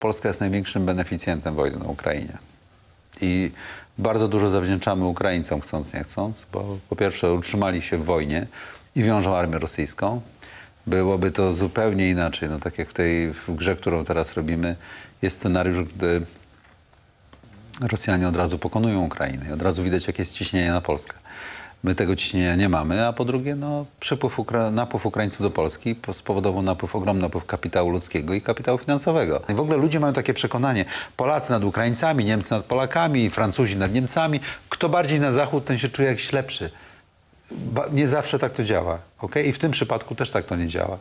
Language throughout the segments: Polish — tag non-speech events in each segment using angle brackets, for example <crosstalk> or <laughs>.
Polska jest największym beneficjentem wojny na Ukrainie. I bardzo dużo zawdzięczamy Ukraińcom, chcąc nie chcąc, bo po pierwsze utrzymali się w wojnie i wiążą armię rosyjską. Byłoby to zupełnie inaczej. No, tak jak w tej w grze, którą teraz robimy, jest scenariusz, gdy Rosjanie od razu pokonują Ukrainę i od razu widać, jakie jest ciśnienie na Polskę. My tego ciśnienia nie mamy, a po drugie no, przypływ Ukra- napływ Ukraińców do Polski po- spowodował napływ, ogromny napływ kapitału ludzkiego i kapitału finansowego. I w ogóle ludzie mają takie przekonanie, Polacy nad Ukraińcami, Niemcy nad Polakami, Francuzi nad Niemcami. Kto bardziej na zachód, ten się czuje jakiś lepszy. Ba- nie zawsze tak to działa. Okay? I w tym przypadku też tak to nie działa.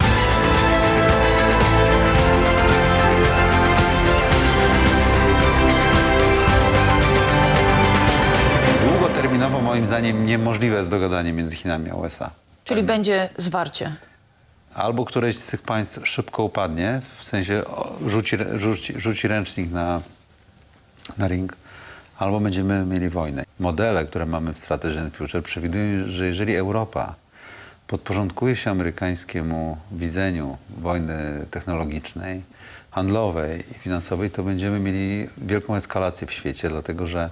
Moim zdaniem niemożliwe jest dogadanie między Chinami a USA. Czyli będzie zwarcie. Albo któreś z tych państw szybko upadnie, w sensie o, rzuci, rzuci, rzuci ręcznik na, na ring, albo będziemy mieli wojnę. Modele, które mamy w Strategy and Future przewidują, że jeżeli Europa podporządkuje się amerykańskiemu widzeniu wojny technologicznej, handlowej i finansowej, to będziemy mieli wielką eskalację w świecie, dlatego że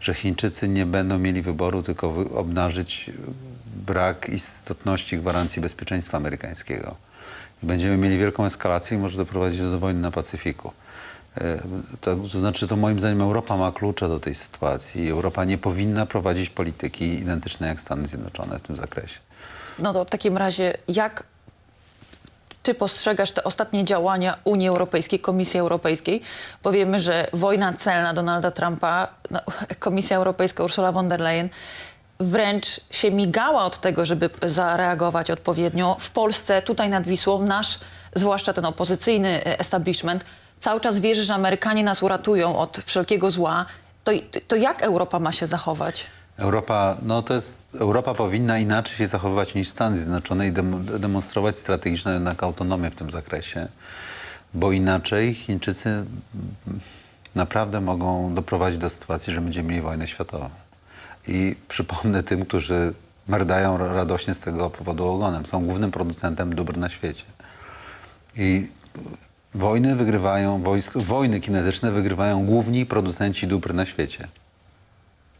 że Chińczycy nie będą mieli wyboru, tylko obnażyć brak istotności gwarancji bezpieczeństwa amerykańskiego. Będziemy mieli wielką eskalację i może doprowadzić do wojny na Pacyfiku. E, To, to znaczy, to moim zdaniem Europa ma klucze do tej sytuacji Europa nie powinna prowadzić polityki identycznej jak Stany Zjednoczone w tym zakresie. No to w takim razie, jak ty postrzegasz te ostatnie działania Unii Europejskiej, Komisji Europejskiej? Bo wiemy, że wojna celna Donalda Trumpa, no, <laughs> Komisja Europejska Ursula von der Leyen wręcz się migała od tego, żeby zareagować odpowiednio. W Polsce, tutaj nad Wisłą, nasz, zwłaszcza ten opozycyjny e, establishment, cały czas wierzy, że Amerykanie nas uratują od wszelkiego zła. To, to jak Europa ma się zachować? Europa, no to jest, Europa powinna inaczej się zachowywać niż Stany Zjednoczone i dem, demonstrować strategiczną jednak autonomię w tym zakresie, bo inaczej Chińczycy naprawdę mogą doprowadzić do sytuacji, że będziemy mieli wojnę światową. I przypomnę tym, którzy merdają ra- radośnie z tego powodu ogonem. Są głównym producentem dóbr na świecie. I wojny wygrywają, wojny kinetyczne wygrywają główni producenci dóbr na świecie.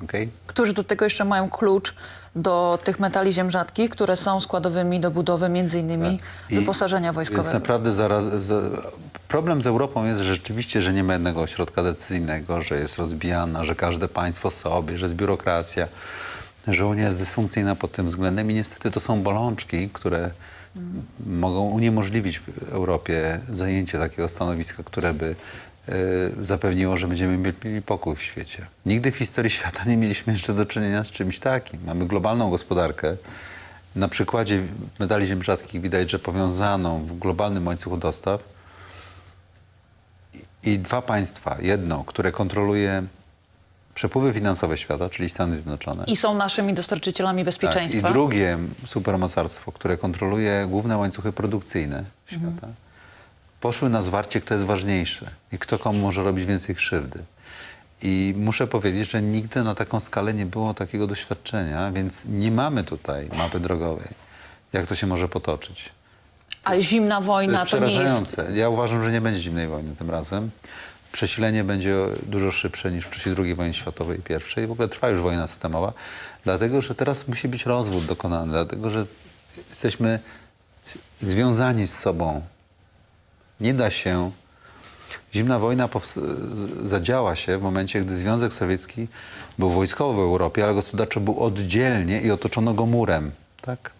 Okay? którzy do tego jeszcze mają klucz do tych metali ziem rzadkich, które są składowymi do budowy między innymi I- wyposażenia Więc wojskowego. naprawdę zaraz, za, problem z Europą jest że rzeczywiście, że nie ma jednego ośrodka decyzyjnego, że jest rozbijana, że każde państwo sobie, że jest biurokracja, że Unia jest dysfunkcyjna pod tym względem i niestety to są bolączki, które mogą uniemożliwić Europie zajęcie takiego stanowiska, które by zapewniło, że będziemy mieli pokój w świecie. Nigdy w historii świata nie mieliśmy jeszcze do czynienia z czymś takim. Mamy globalną gospodarkę, na przykładzie medali ziem rzadkich widać, że powiązaną w globalnym łańcuchu dostaw i, dwa państwa, jedno, które kontroluje przepływy finansowe świata, czyli Stany Zjednoczone. I są naszymi dostarczycielami Tak, bezpieczeństwa. I drugie supermocarstwo, które kontroluje główne łańcuchy produkcyjne świata, poszły na zwarcie, kto jest ważniejszy i kto komu może robić więcej krzywdy. I muszę powiedzieć, że nigdy na taką skalę nie było takiego doświadczenia, więc nie mamy tutaj mapy drogowej, jak to się może potoczyć. A zimna To wojna jest to, nie jest... przerażające. Ja uważam, że nie będzie zimnej wojny tym razem. Przesilenie będzie dużo szybsze niż w czasie II wojny światowej i pierwszej. W ogóle trwa już wojna systemowa, dlatego że teraz musi być rozwód dokonany, dlatego że jesteśmy związani z sobą. Nie da się. Zimna wojna zadziała się w momencie, gdy Związek Sowiecki był wojskowo w Europie, ale gospodarczo był oddzielnie i otoczono go murem. Tak?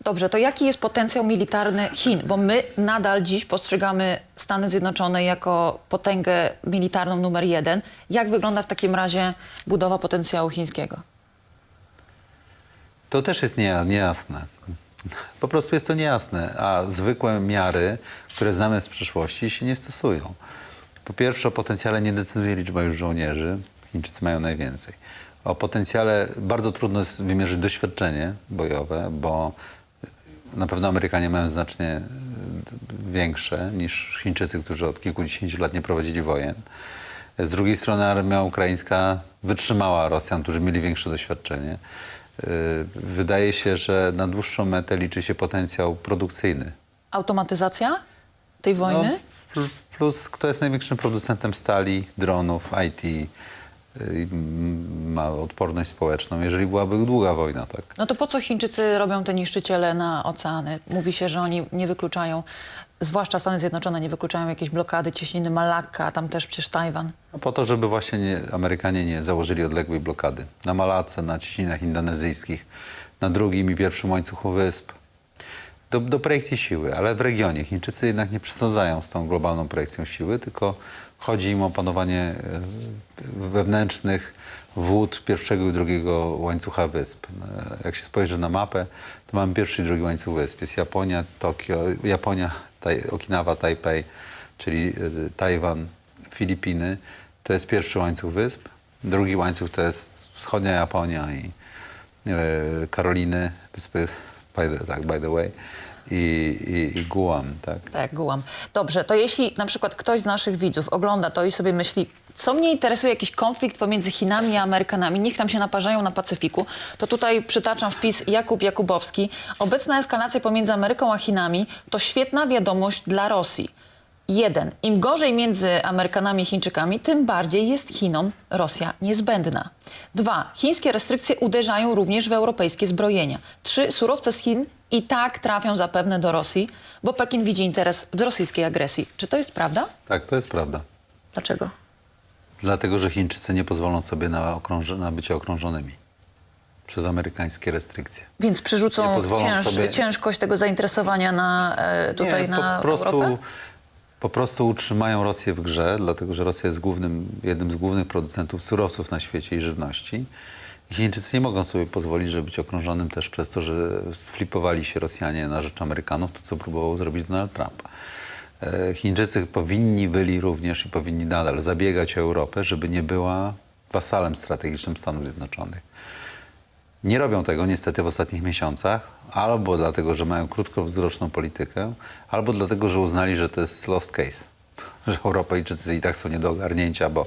Dobrze, to jaki jest potencjał militarny Chin? Bo my nadal dziś postrzegamy Stany Zjednoczone jako potęgę militarną numer jeden. Jak wygląda w takim razie budowa potencjału chińskiego? To też jest nie, niejasne. Po prostu jest to niejasne, a zwykłe miary, które znamy z przeszłości, się nie stosują. Po pierwsze, o potencjale nie decyduje liczba już żołnierzy. Chińczycy mają najwięcej. O potencjale bardzo trudno jest wymierzyć doświadczenie bojowe, bo na pewno Amerykanie mają znacznie y, większe niż Chińczycy, którzy od kilkudziesięciu lat nie prowadzili wojen. Z drugiej strony armia ukraińska wytrzymała Rosjan, którzy mieli większe doświadczenie. Y, Wydaje się, że na dłuższą metę liczy się potencjał produkcyjny. Automatyzacja tej wojny? No, pl- plus kto jest największym producentem stali, dronów, IT, y, ma odporność społeczną, jeżeli byłaby długa wojna, tak? No to po co Chińczycy robią te niszczyciele na oceany? Mówi się, że oni nie wykluczają, zwłaszcza Stany Zjednoczone, nie wykluczają jakiejś blokady cieśniny Malakka, tam też przecież Tajwan. No po to, żeby właśnie nie, Amerykanie nie założyli odległej blokady. Na Malace, na cieśninach indonezyjskich, na drugim i pierwszym łańcuchu wysp. Do, do projekcji siły, ale w regionie. Chińczycy jednak nie przesadzają z tą globalną projekcją siły, tylko chodzi im o panowanie e, wewnętrznych wód pierwszego i drugiego łańcucha wysp. E, Jak się spojrzy na mapę, to mamy pierwszy i drugi łańcuch wysp. Jest Japonia, Tokio, Japonia, taj, Okinawa, Tajpej, czyli e, Tajwan, Filipiny. To jest pierwszy łańcuch wysp. Drugi łańcuch to jest wschodnia Japonia i e, Karoliny, wyspy, by the, tak, by the way, i, i, i Guam, tak. Tak, Guam. Dobrze, to jeśli na przykład ktoś z naszych widzów ogląda to i sobie myśli, co mnie interesuje, jakiś konflikt pomiędzy Chinami i Amerykanami, niech tam się naparzają na Pacyfiku, to tutaj przytaczam wpis Jakub Jakubowski. Obecna eskalacja pomiędzy Ameryką a Chinami to świetna wiadomość dla Rosji. Jeden. Im gorzej między Amerykanami i Chińczykami, tym bardziej jest Chinom Rosja niezbędna. Dwa. Chińskie restrykcje uderzają również w europejskie zbrojenia. Trzy. Surowce z Chin i tak trafią zapewne do Rosji, bo Pekin widzi interes w rosyjskiej agresji. Czy to jest prawda? Tak, to jest prawda. Dlaczego? Dlatego, że Chińczycy nie pozwolą sobie na, okrąż- na bycie okrążonymi przez amerykańskie restrykcje. Więc przerzucą cięż, sobie- ciężkość tego zainteresowania na, e, tutaj nie, na po prostu, Europę? po prostu utrzymają Rosję w grze, dlatego że Rosja jest głównym, jednym z głównych producentów surowców na świecie i żywności. Chińczycy nie mogą sobie pozwolić, żeby być okrążonym też przez to, że sflipowali się Rosjanie na rzecz Amerykanów, to co próbował zrobić Donald Trump. E, Chińczycy powinni byli również i powinni nadal zabiegać o Europę, żeby nie była wasalem strategicznym Stanów Zjednoczonych. Nie robią tego niestety w ostatnich miesiącach, albo dlatego, że mają krótkowzroczną politykę, albo dlatego, że uznali, że to jest lost case, <laughs> że Europejczycy i tak są nie do ogarnięcia, bo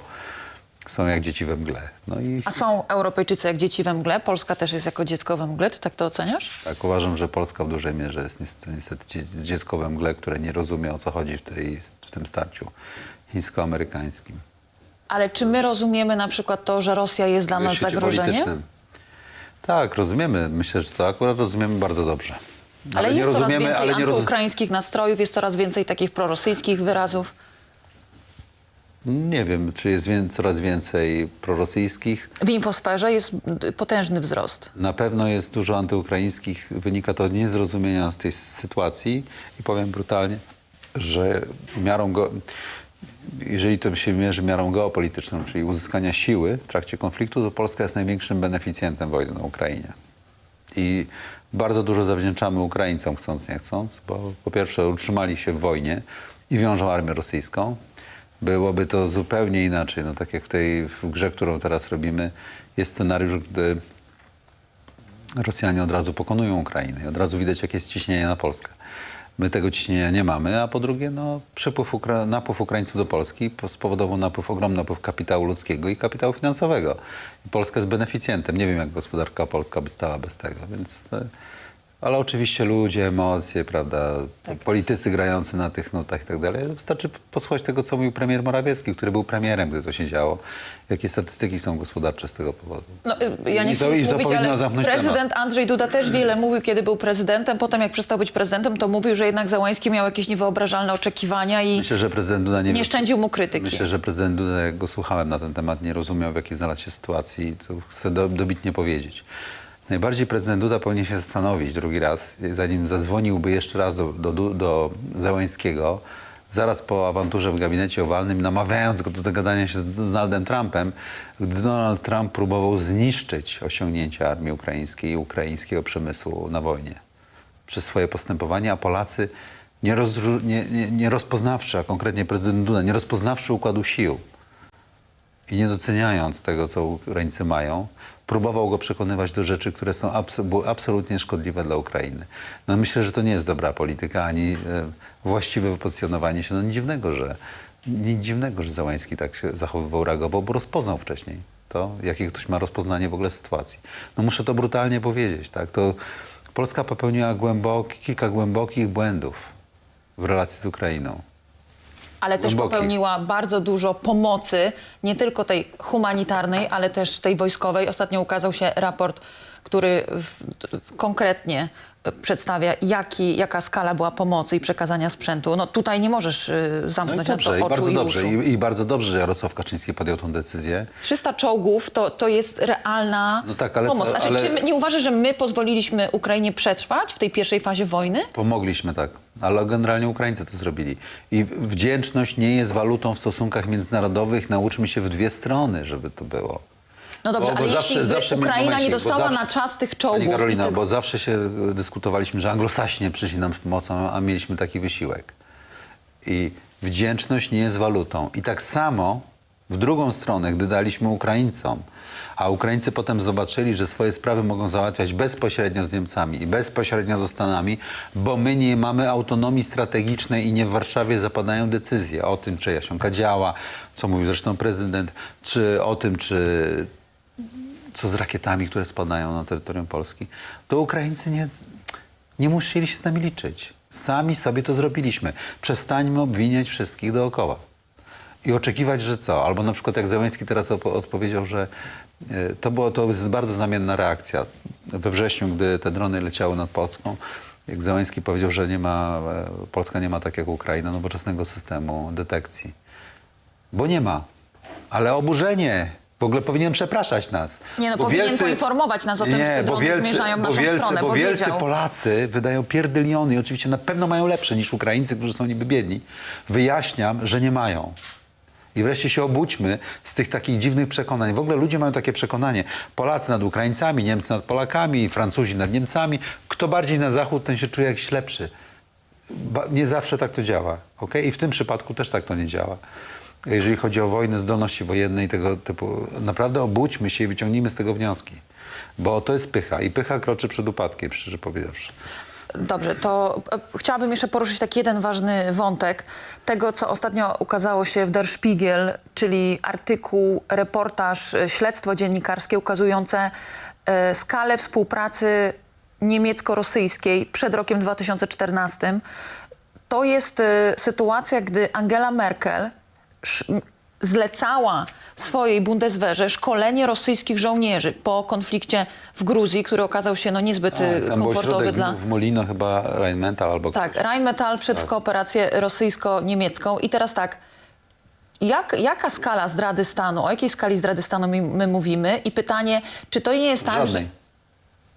są jak dzieci we mgle. No i A są Europejczycy jak dzieci we mgle? Polska też jest jako dziecko we mgle? Ty tak to oceniasz? tak uważam, że Polska w dużej mierze jest niestety, niestety dzie- dziecko we mgle, które nie rozumie o co chodzi w, tej, w tym starciu chińsko-amerykańskim. Ale czy my rozumiemy na przykład to, że Rosja jest dla nas świecie zagrożeniem? politycznym. Tak, rozumiemy. Myślę, że to akurat rozumiemy bardzo dobrze. Ale, jest coraz więcej ale nie roz... antyukraińskich nastrojów, jest coraz więcej takich prorosyjskich wyrazów. Nie wiem, czy jest wię- coraz więcej prorosyjskich. W infosferze jest potężny wzrost. Na pewno jest dużo antyukraińskich. Wynika to nie z zrozumienia z tej sytuacji i powiem brutalnie, że miarą go, jeżeli to się mierzy miarą geopolityczną, czyli uzyskania siły w trakcie konfliktu, to Polska jest największym beneficjentem wojny na Ukrainie. I bardzo dużo zawdzięczamy Ukraińcom, chcąc nie chcąc, bo po pierwsze utrzymali się w wojnie i wiążą armię rosyjską. Byłoby to zupełnie inaczej. No, tak jak w tej w grze, którą teraz robimy, jest scenariusz, gdy Rosjanie od razu pokonują Ukrainę i od razu widać, jakie jest ciśnienie na Polskę. My tego ciśnienia nie mamy, a po drugie no, przypływ Ukra- napływ Ukraińców do Polski po- spowodował napływ, ogromny napływ kapitału ludzkiego i kapitału finansowego. Polska jest beneficjentem. Nie wiem, jak gospodarka polska by stała bez tego, więc... Ale oczywiście ludzie, emocje, prawda, politycy grający na tych nutach i tak dalej. Wystarczy posłuchać tego, co mówił premier Morawiecki, który był premierem, gdy to się działo. Jakie statystyki są gospodarcze z tego powodu. No, y, ja nie I chcę to- nic mówić, ale prezydent Andrzej Duda też wiele mówił, kiedy był prezydentem. Potem, jak przestał być prezydentem, to mówił, że jednak Załański miał jakieś niewyobrażalne oczekiwania i Myślę, że prezydent Duda nie nie szczędził mu krytyki. Myślę, że prezydent Duda, jak go słuchałem na ten temat, nie rozumiał, w jakiej znalazł się sytuacji. To chcę do, dobitnie powiedzieć. Najbardziej prezydent Duda powinien się zastanowić drugi raz, zanim zadzwoniłby jeszcze raz do, do, do, Załańskiego, zaraz po awanturze w gabinecie owalnym, namawiając go do dogadania się z Donaldem Trumpem, gdy Donald Trump próbował zniszczyć osiągnięcia armii ukraińskiej i ukraińskiego przemysłu na wojnie. Przez swoje postępowanie, a Polacy nie, nie, a konkretnie prezydent Duda, nie rozpoznawszy układu sił i nie doceniając tego, co Ukraińcy mają, próbował go przekonywać do rzeczy, które są były absolutnie szkodliwe dla Ukrainy. No myślę, że to nie jest dobra polityka, ani e, właściwe wypozycjonowanie się. No nic dziwnego, że nic dziwnego, że Załański tak się zachowywał, reagował, bo rozpoznał wcześniej to, jakie ktoś ma rozpoznanie w ogóle sytuacji. No muszę to brutalnie powiedzieć, tak? To Polska popełniła głęboki, kilka głębokich błędów w relacji z Ukrainą. Ale też Głęboki. popełniła bardzo dużo pomocy, nie tylko tej humanitarnej, ale też tej wojskowej. Ostatnio ukazał się raport, który w, w konkretnie przedstawia, jaki, jaka skala była pomocy i przekazania sprzętu. No tutaj nie możesz y, No i zamknąć dobrze, na i to oczu bardzo i dobrze. uszu. I, I bardzo dobrze, że Jarosław Kaczyński podjął tą decyzję. 300 czołgów to, to jest realna No tak, ale pomoc. Znaczy, ale- czy my- nie uważasz, że my pozwoliliśmy Ukrainie przetrwać w tej pierwszej fazie wojny? Pomogliśmy tak, ale generalnie Ukraińcy to zrobili. I wdzięczność nie jest walutą w stosunkach międzynarodowych. Nauczmy się w dwie strony, żeby to było. No dobrze, Bo- bo ale zawsze- jeśli zawsze Ukraina momencik, nie dostała zawsze- na czas tych czołgów... Pani Karolina, tego... bo zawsze się e, dyskutowaliśmy, że anglosasi nie przyszli nam z pomocą, a mieliśmy taki wysiłek. I wdzięczność nie jest walutą. I tak samo w drugą stronę, gdy daliśmy Ukraińcom, a Ukraińcy potem zobaczyli, że swoje sprawy mogą załatwiać bezpośrednio z Niemcami i bezpośrednio ze Stanami, bo my nie mamy autonomii strategicznej i nie w Warszawie zapadają decyzje o tym, czy Jasionka działa, co mówił zresztą prezydent, czy o tym, czy, co z rakietami, które spadają na terytorium Polski, to Ukraińcy nie, nie musieli się z nami liczyć. Sami sobie to zrobiliśmy. Przestańmy obwiniać wszystkich dookoła. I oczekiwać, że co? Albo na przykład jak Zełenski teraz odpowiedział, że e, to, było, to jest bardzo znamienna reakcja. We wrześniu, gdy te drony leciały nad Polską, jak Zełenski powiedział, że nie ma, e, Polska nie ma tak jak Ukraina nowoczesnego systemu detekcji. Bo nie ma. Ale oburzenie. W ogóle powinien przepraszać nas. Nie, no, Bo powinien poinformować nas o tym, że te bo wielcy, zmierzają w bo naszą wielcy, stronę, Bo bo wielcy. Polacy wydają pierdyliony i oczywiście na pewno mają lepsze niż Ukraińcy, którzy są niby biedni. Wyjaśniam, że nie mają. I wreszcie się obudźmy z tych takich dziwnych przekonań. W ogóle ludzie mają takie przekonanie. Polacy nad Ukraińcami, Niemcy nad Polakami, Francuzi nad Niemcami. Kto bardziej na zachód, ten się czuje jakiś lepszy. Ba- nie zawsze tak to działa. Okay? I w tym przypadku też tak to nie działa. Jeżeli chodzi o wojnę, zdolności wojenne i tego typu, naprawdę obudźmy się i wyciągnijmy z tego wnioski. Bo to jest pycha i pycha kroczy przed upadkiem, szczerze powiedziawszy. Dobrze, to e, chciałabym jeszcze poruszyć taki jeden ważny wątek tego, co ostatnio ukazało się w Der Spiegel, czyli artykuł, reportaż, e, śledztwo dziennikarskie ukazujące e, skalę współpracy niemiecko-rosyjskiej przed rokiem 2014. To jest sytuacja, gdy Angela Merkel zlecała swojej Bundeswehrze szkolenie rosyjskich żołnierzy po konflikcie w Gruzji, który okazał się no, niezbyt e, Tak, tam był komfortowy środek dla... w Molino chyba Rheinmetall albo Tak. Rheinmetall wszedł w kooperację rosyjsko-niemiecką i teraz tak, jak, jaka skala zdrady stanu, o jakiej skali zdrady stanu my, my mówimy i pytanie, czy to nie jest tak, Żadnej.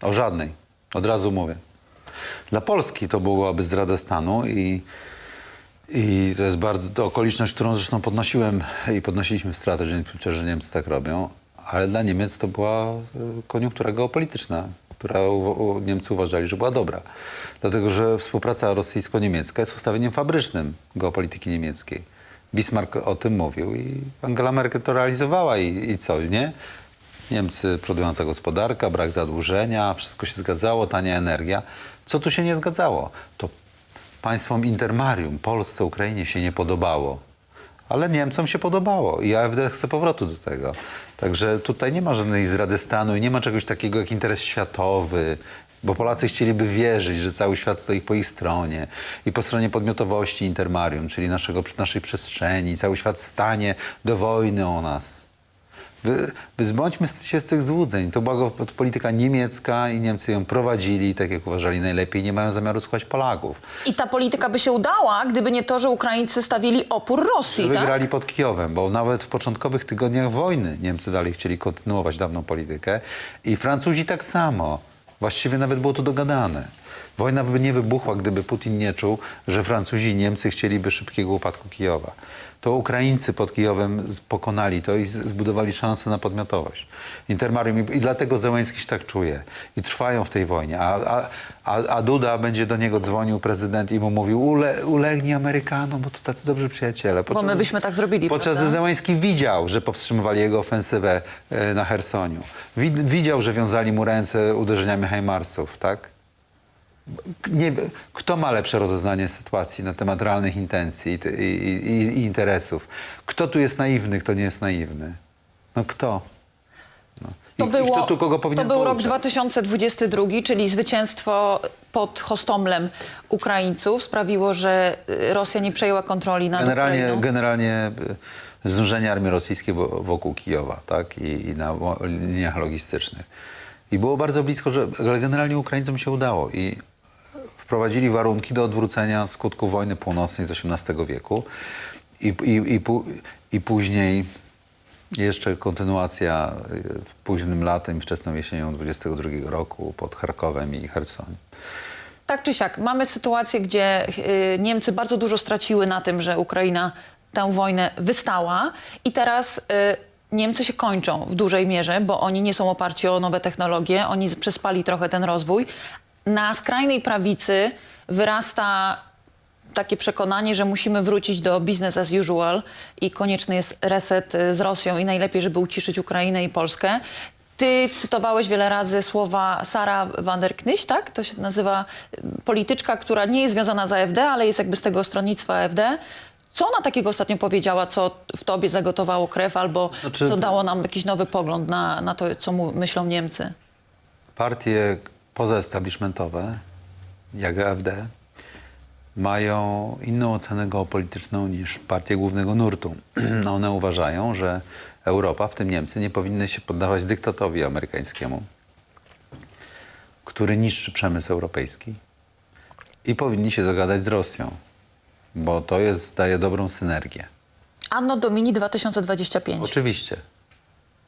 O żadnej. Od razu mówię. Dla Polski to byłaby zdrada stanu i, i to jest bardzo to okoliczność, którą zresztą podnosiłem i podnosiliśmy w strategii, że Niemcy tak robią, ale dla Niemiec to była y, koniunktura geopolityczna, która Niemcy uważali, że była dobra. Dlatego, że współpraca rosyjsko-niemiecka jest ustawieniem fabrycznym geopolityki niemieckiej. Bismarck o tym mówił i Angela Merkel to realizowała i, i co, nie? Niemcy, przodująca gospodarka, brak zadłużenia, wszystko się zgadzało, tania energia. Co tu się nie zgadzało? To państwom intermarium, Polsce, Ukrainie się nie podobało. Ale Niemcom się podobało i AfD chce powrotu do tego. Także tutaj nie ma żadnej zrady stanu i nie ma czegoś takiego jak interes światowy, bo Polacy chcieliby wierzyć, że cały świat stoi po ich stronie i po stronie podmiotowości intermarium, czyli naszego, naszej przestrzeni. Cały świat stanie do wojny o nas. Wy, wy zbądźmy z- się z tych złudzeń. To była polityka niemiecka i Niemcy ją prowadzili tak, jak uważali najlepiej. Nie mają zamiaru słuchać Polaków. i ta polityka by się udała, gdyby nie to, że Ukraińcy stawili opór Rosji, tak? Wygrali pod Kijowem, bo nawet w początkowych tygodniach wojny Niemcy dalej chcieli kontynuować dawną politykę i Francuzi tak samo. Właściwie nawet było to dogadane. Wojna by nie wybuchła, gdyby Putin nie czuł, że Francuzi i Niemcy chcieliby szybkiego upadku Kijowa. To Ukraińcy pod Kijowem pokonali to i zbudowali szansę na podmiotowość. Intermarium i, dlatego Zełenski się tak czuje. I trwają w tej wojnie. A, a, a, Duda będzie do niego dzwonił prezydent i mu mówił ule, ulegnij Amerykanom, bo to tacy dobrzy przyjaciele. Bo my byśmy tak zrobili, Podczas prawda? widział, że powstrzymywali jego ofensywę e, na Hersoniu. Wid, widział, że wiązali mu ręce uderzeniami Heimarsów, tak? Nie, kto ma lepsze rozeznanie sytuacji na temat realnych intencji i, i, i, i interesów? Kto tu jest naiwny, kto nie jest naiwny? No kto? No. To, było, to był rok pouczać? 2022, czyli zwycięstwo pod Hostomlem Ukraińców sprawiło, że y, Rosja nie przejęła kontroli nad Generalnie, Ukrainą. generalnie y, znużenie armii rosyjskiej wo- wokół Kijowa tak? I, i na liniach logistycznych. I było bardzo blisko, że ale generalnie Ukraińcom się udało i wprowadzili warunki do odwrócenia skutków wojny północnej z XVIII wieku i, i, i, i później jeszcze kontynuacja y, późnym latem wczesną jesienią 22 roku pod Charkowem i Chersoniem. Tak czy siak, mamy sytuację, gdzie y, Niemcy bardzo dużo straciły na tym, że Ukraina tę wojnę wystała i teraz y, Niemcy się kończą w dużej mierze, bo oni nie są oparci o nowe technologie, oni przespali trochę ten rozwój. Na skrajnej prawicy wyrasta takie przekonanie, że musimy wrócić do business as usual i konieczny jest reset y, z Rosją i najlepiej, żeby uciszyć Ukrainę i Polskę. Ty cytowałeś wiele razy słowa Sara van der Knyś, tak? To się nazywa y, polityczka, która nie jest związana z AfD, ale jest jakby z tego stronnictwa AfD. Co ona takiego ostatnio powiedziała, co w tobie zagotowało krew albo Znaczy- co dało nam jakiś nowy pogląd na, na to, co myślą Niemcy? Partie pozaestablishmentowe, jak AfD, mają inną ocenę geopolityczną niż partie głównego nurtu. <clears throat> One uważają, że Europa, w tym Niemcy, nie powinny się poddawać dyktatowi amerykańskiemu, który niszczy przemysł europejski i powinni się dogadać z Rosją, bo to jest, daje dobrą synergię. Anno Domini 2025. Oczywiście.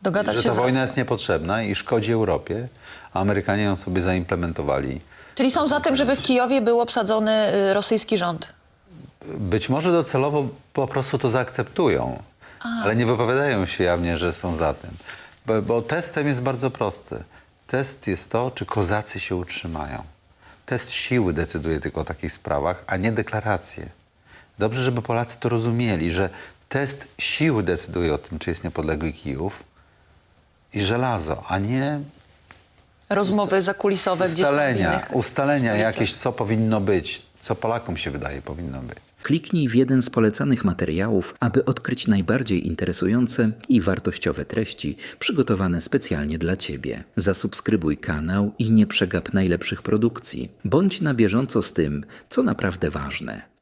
Dogadać że ta wojna jest niepotrzebna i szkodzi Europie, a Amerykanie ją sobie zaimplementowali. Czyli są za tym, żeby w Kijowie był obsadzony y, rosyjski rząd. Być może docelowo po prostu to zaakceptują, ale nie wypowiadają się jawnie, że są za tym. Bo, bo testem jest bardzo prosty. Test jest to, czy kozacy się utrzymają. Test siły decyduje tylko o takich sprawach, a nie deklaracje. Dobrze, żeby Polacy to rozumieli, że test siły decyduje o tym, czy jest niepodległy Kijów i żelazo, a nie Rozmowy zakulisowe gdzieś tam w ustalenia, innych ustalenia stolicach. jakieś, co powinno być, co Polakom się wydaje powinno być. Kliknij w jeden z polecanych materiałów, aby odkryć najbardziej interesujące i wartościowe treści przygotowane specjalnie dla Ciebie. Zasubskrybuj kanał i nie przegap najlepszych produkcji. Bądź na bieżąco z tym, co naprawdę ważne.